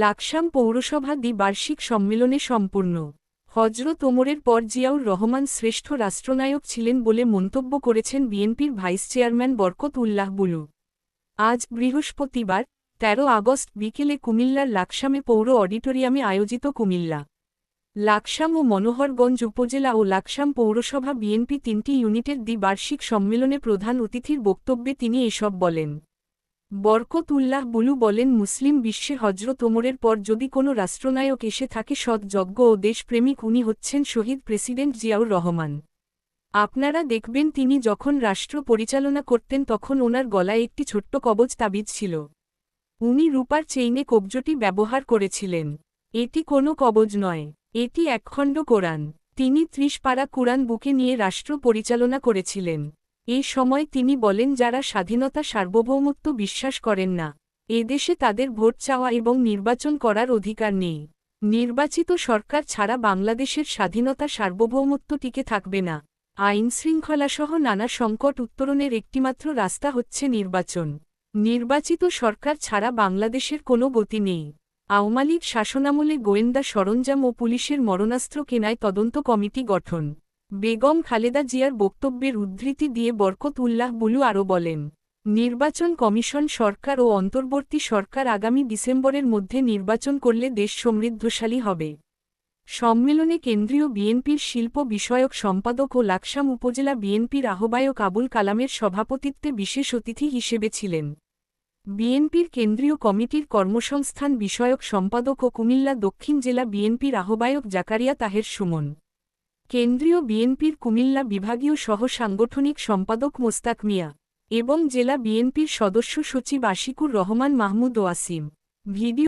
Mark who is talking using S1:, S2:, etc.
S1: লাকসাম পৌরসভা দ্বিবার্ষিক সম্মেলনে সম্পূর্ণ। হজরত ওমরের পর জিয়াউর রহমান শ্রেষ্ঠ রাষ্ট্রনায়ক ছিলেন বলে মন্তব্য করেছেন বিএনপির ভাইস চেয়ারম্যান বরকত উল্লাহ বুলু। আজ বৃহস্পতিবার ১৩ আগস্ট, বিকেলে কুমিল্লার লাকসামে পৌর অডিটোরিয়ামে আয়োজিত কুমিল্লা, লাকসাম ও মনোহরগঞ্জ উপজেলা ও লাকসাম পৌরসভা বিএনপি তিনটি ইউনিটের দ্বিবার্ষিক সম্মেলনে প্রধান অতিথির বক্তব্যে তিনি এসব বলেন। বরকত উল্লাহ বুলু বলেন, মুসলিম বিশ্বে হজরত ওমরের পর যদি কোনো রাষ্ট্রনায়ক এসে থাকে সৎযজ্ঞ ও দেশপ্রেমিক, উনি হচ্ছেন শহীদ প্রেসিডেন্ট জিয়াউর রহমান। আপনারা দেখবেন তিনি যখন রাষ্ট্র পরিচালনা করতেন তখন ওনার গলায় একটি ছোট্ট কবজ তাবিজ ছিল। উনি রূপার চেইনে কবজটি ব্যবহার করেছিলেন। এটি কোনো কবজ নয়, এটি একখণ্ড কোরআন। তিনি ত্রিশ পারা কুরআন বুকে নিয়ে রাষ্ট্র পরিচালনা করেছিলেন। এই সময় তিনি বলেন, যারা স্বাধীনতা সার্বভৌমত্ব বিশ্বাস করেন না এদেশে তাদের ভোট চাওয়া এবং নির্বাচন করার অধিকার নেই। নির্বাচিত সরকার ছাড়া বাংলাদেশের স্বাধীনতা সার্বভৌমত্ব টিকে থাকবে না। আইন শৃঙ্খলাসহ নানা সংকট উত্তরণের একটিমাত্র রাস্তা হচ্ছে নির্বাচন। নির্বাচিত সরকার ছাড়া বাংলাদেশের কোনো গতি নেই। আওয়ামী লীগ শাসনামলে গোয়েন্দা সরঞ্জাম ও পুলিশের মরণাস্ত্র কেনায় তদন্ত কমিটি গঠন। বেগম খালেদা জিয়ার বক্তব্যের উদ্ধৃতি দিয়ে বরকত উল্লাহ বুলু আরও বলেন, নির্বাচন কমিশন সরকার ও অন্তর্বর্তী সরকার আগামী ডিসেম্বরের মধ্যে নির্বাচন করলে দেশ সমৃদ্ধশালী হবে। সম্মেলনে কেন্দ্রীয় বিএনপির শিল্প বিষয়ক সম্পাদক ও লাকসাম উপজেলা বিএনপির আহ্বায়ক আবুল কালামের সভাপতিত্বে বিশেষ অতিথি হিসেবে ছিলেন। বিএনপির কেন্দ্রীয় কমিটির কর্মসংস্থান বিষয়ক সম্পাদক ও কুমিল্লা দক্ষিণ জেলা বিএনপির আহ্বায়ক জাকারিয়া তাহের সুমন। কেন্দ্রীয় বিএনপির কুমিল্লা বিভাগীয় সহ সাংগঠনিক সম্পাদক মোস্তাক মিয়া এবং জেলা বিএনপির সদস্য সচিব আশিকুর রহমান মাহমুদ ওয়াসিম। ভিডিও